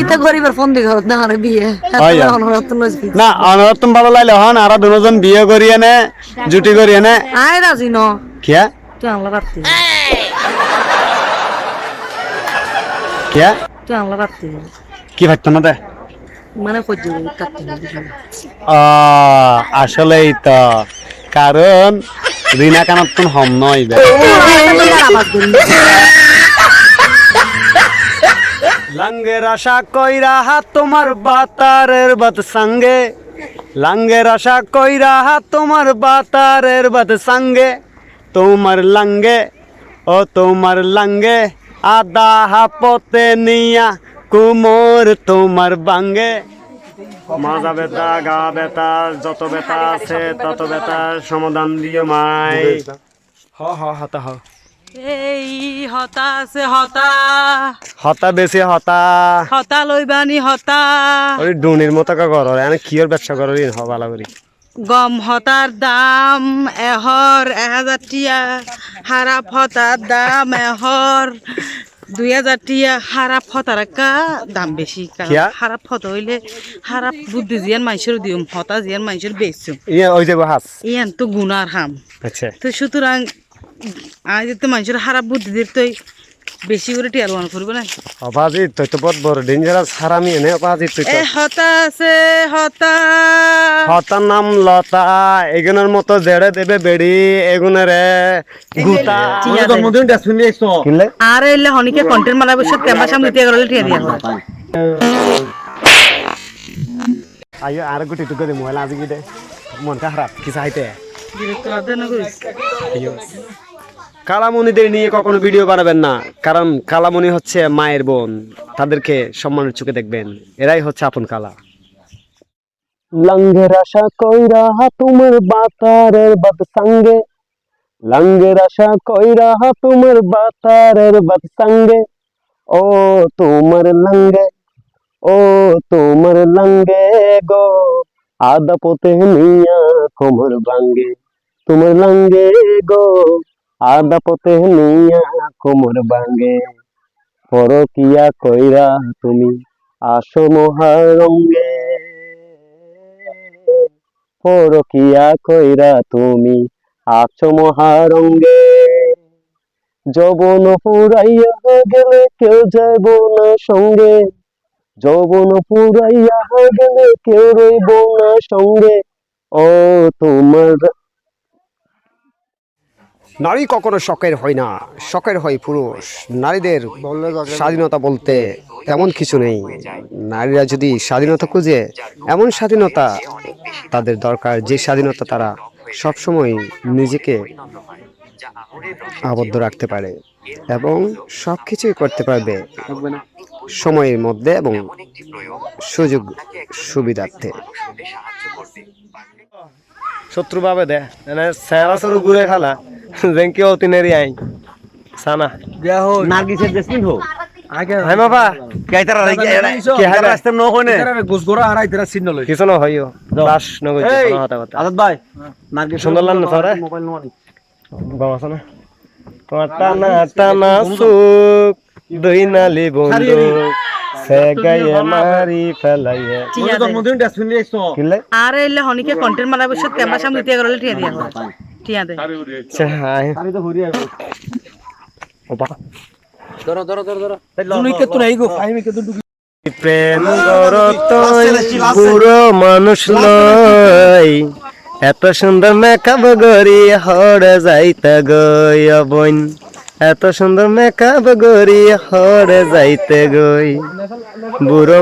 ইতা গরিবের ফোন দিকে না আরে বিয়ে। আর। অনরত্ন না অনরত্ন ভালো লাগলে হন আর দুজন বিয়ে করিয়ে নে জুটি করিয়ে নে আয় রাজি ন। কিয়া? তুই আমলা কাটতি কিয়া? তুই আমলা কাটতি কি ভাবতো না দে? মানে কাটতি আসলেই তো। কারণ রিনা কানাত হম নয় লাঙ্গের আশা কইরা হাত তোমার বাতারের বাত সঙ্গে। লাঙ্গের আশা কইরা হাত তোমার বাতারের বাত সঙ্গে। তোমার লাঙ্গে ও তোমার লাঙ্গে আদা হাপতে নিয়া কুমোর তোমার বাঙ্গে। মাজা বেতা গা বেতা যত বেতা আছে তত বেতার সমাধান দিও মাই। হ হ হতা হ। এই হতা আছে হতা। হতা বেশি হতা। হতা লইবানি হতা। ওই ডুনির মতো কা করো এনে কিয়র ব্যবসা করো ভালো করি গম হতার দাম এহর এক হাজার টিয়া। হারাপ হতার দাম এহর দুই হাজার টিয়া। হারাপ হতার একটা দাম বেশি? হারাপ হত হইলে হারাপ বুদ্ধি জিয়ান মানুষের দিম হতা জিয়ান মানুষের বেচছো ইয়ে ওই যে হাস ইয়ান তো গুনার হাম। আচ্ছা। তো সুতরাং আজ তো মানুষের হারাপ বুদ্ধি দিয়ে তো বেশি করে টিয়া লোয়ান করব না? অবাজি তুই তো বহুত বড় ডেঞ্জারাস হারামি এনে অবাজি তুই তো। এ হতা আছে হতা হতার নাম লতা এগুনের মতো জেড়ে দেবে বেড়ি এগুনের গুতা টিয়া দেয়। কিনলে আর এলে হনিকে কন্টেন্ট ক্যামেরা সামনে টিয়া দিয়া হয় আইও আর গুটি টুকু দে মোবাইল আজি কি দে? মন খারাপ কি চাইতে কালামণিদের নিয়ে কখনো ভিডিও বানাবেন না, কারণ কালামণি হচ্ছে মায়ের বোন। তাদেরকে সম্মানের চোখে দেখবেন। এরাই হচ্ছে আপন কালা। লঙ্গের আশা কইরা তোমার বাতারের বাত সঙ্গে। লঙ্গের আশা কইরা তোমার বাতারের বাত সঙ্গে। ও তোমার লঙ্গে, ও তোমার লঙ্গে গো। আদা পোতে নিয়া কোমর ভাঙ্গে। তোমার লঙ্গে গো, আদা পথে নিয়া কোমর ভাঙ্গে। পরকিয়া কইরা তুমি আসো মহারঙ্গে। পরকিয়া কইরা তুমি আছো মহারঙ্গে। যৌবন ফুরাইয়া গেলে কেউ যাইব না সঙ্গে। যৌবন ফুরাইয়া গেলে কেউ রইব না সঙ্গে। ও তোমার নারী কখনো শখের হয় না, শখের হয় পুরুষ। নারীদের স্বাধীনতা বলতে তেমন কিছু নেই। নারীরা যদি স্বাধীনতা খুঁজে, এমন স্বাধীনতা তাদের দরকার যে স্বাধীনতা তারা সবসময় নিজেকে আবদ্ধ রাখতে পারে এবং সব কিছুই করতে পারবে সময়ের মধ্যে এবং সুযোগ সুবিধার্থে। শত্রু ভাবে দে মানে সেরা ঘুরে খালা। যেন কেউ তিনেরই আই সানা নার্গিসের দেশমিন হোক হাই বাবা কেইতারা কি হাই রাস্তা ন আর চিহ্ন লই কিছু না হইও বাস নগর এই কোনো কথা কথা আজাদ ভাই নার্গিস সুন্দর লাগল না তোরে? মোবাইল নোয়ানি বাবা সানা তোমার টানা টানা সুখ দুই নালি বন্ধু সে মারি ফেলাইয়ে জন্মদিন ডাস্টবিন নিয়ে এসো এলে হনিকে কন্টেন্ট বসে ক্যামেরা সামনে টিয়া করলে টিয়া দিয়া হয় টিয়া দেয় হাই তো হরি আইবো ওবা ধরো ধরো ধরো ধরো। তুমি কে তুই আইগো আমি কে তুই প্রেম করতই পুরো মানুষ লয় এত সুন্দর মেকআপ গরি হরে যাইতে গই বইন এত সুন্দর মেকআপ গরি হরে যাইতে গই বুড়ো